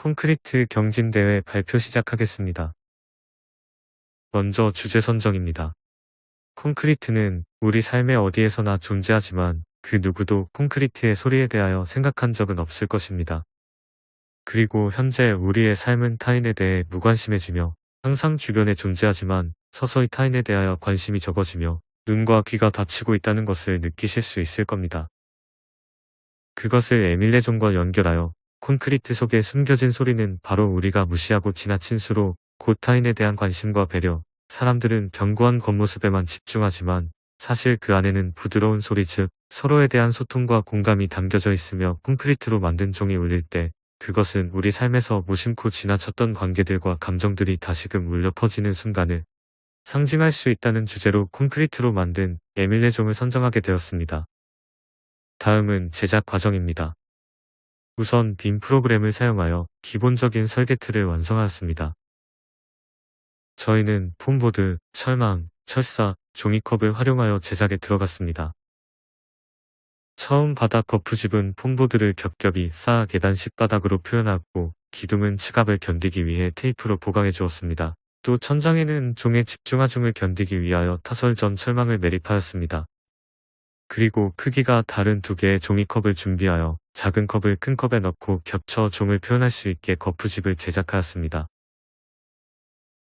콘크리트 경진대회 발표 시작하겠습니다. 먼저 주제 선정입니다. 콘크리트는 우리 삶의 어디에서나 존재하지만 그 누구도 콘크리트의 소리에 대하여 생각한 적은 없을 것입니다. 그리고 현재 우리의 삶은 타인에 대해 무관심해지며 항상 주변에 존재하지만 서서히 타인에 대하여 관심이 적어지며 눈과 귀가 닫히고 있다는 것을 느끼실 수 있을 겁니다. 그것을 에밀레종과 연결하여 콘크리트 속에 숨겨진 소리는 바로 우리가 무시하고 지나친 수로 곧 타인에 대한 관심과 배려, 사람들은 견고한 겉모습에만 집중하지만 사실 그 안에는 부드러운 소리 즉 서로에 대한 소통과 공감이 담겨져 있으며 콘크리트로 만든 종이 울릴 때 그것은 우리 삶에서 무심코 지나쳤던 관계들과 감정들이 다시금 울려 퍼지는 순간을 상징할 수 있다는 주제로 콘크리트로 만든 에밀레 종을 선정하게 되었습니다. 다음은 제작 과정입니다. 우선 빔 프로그램을 사용하여 기본적인 설계 틀을 완성하였습니다. 저희는 폼보드, 철망, 철사, 종이컵을 활용하여 제작에 들어갔습니다. 처음 바닥 거푸집은 폼보드를 겹겹이 쌓아 계단식 바닥으로 표현하고 기둥은 치갑을 견디기 위해 테이프로 보강해 주었습니다. 또 천장에는 종의 집중하중을 견디기 위하여 타설 전 철망을 매립하였습니다. 그리고 크기가 다른 두 개의 종이컵을 준비하여 작은 컵을 큰 컵에 넣고 겹쳐 종을 표현할 수 있게 거푸집을 제작하였습니다.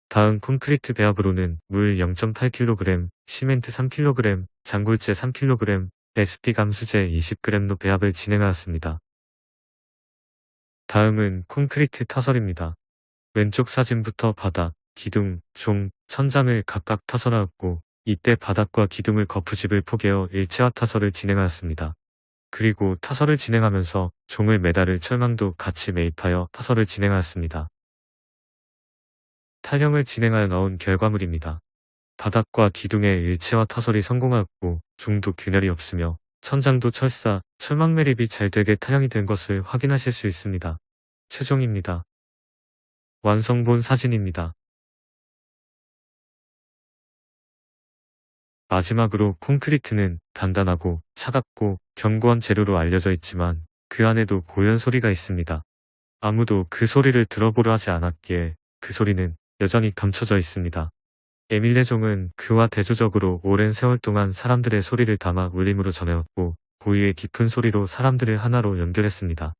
다음 콘크리트 배합으로는 물 0.8kg, 시멘트 3kg, 장골재 3kg, SP 감수제 20g로 배합을 진행하였습니다. 다음은 콘크리트 타설입니다. 왼쪽 사진부터 바닥, 기둥, 종, 천장을 각각 타설하였고 이때 바닥과 기둥을 거푸집을 포개어 일체화 타설을 진행하였습니다. 그리고 타설을 진행하면서 종을 매달을 철망도 같이 매입하여 타설을 진행하였습니다. 탈형을 진행하여 나온 결과물입니다. 바닥과 기둥의 일체화 타설이 성공하였고 종도 균열이 없으며 천장도 철사, 철망 매립이 잘 되게 탈형이 된 것을 확인하실 수 있습니다. 최종입니다. 완성본 사진입니다. 마지막으로 콘크리트는 단단하고 차갑고 견고한 재료로 알려져 있지만 그 안에도 고연 소리가 있습니다. 아무도 그 소리를 들어보려 하지 않았기에 그 소리는 여전히 감춰져 있습니다. 에밀레종은 그와 대조적으로 오랜 세월 동안 사람들의 소리를 담아 울림으로 전해왔고 고유의 깊은 소리로 사람들을 하나로 연결했습니다.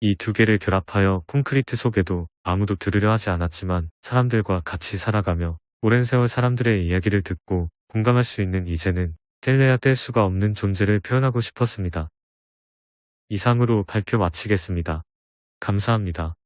이 두 개를 결합하여 콘크리트 속에도 아무도 들으려 하지 않았지만 사람들과 같이 살아가며 오랜 세월 사람들의 이야기를 듣고 공감할 수 있는 이제는 뗄래야 뗄 수가 없는 존재를 표현하고 싶었습니다. 이상으로 발표 마치겠습니다. 감사합니다.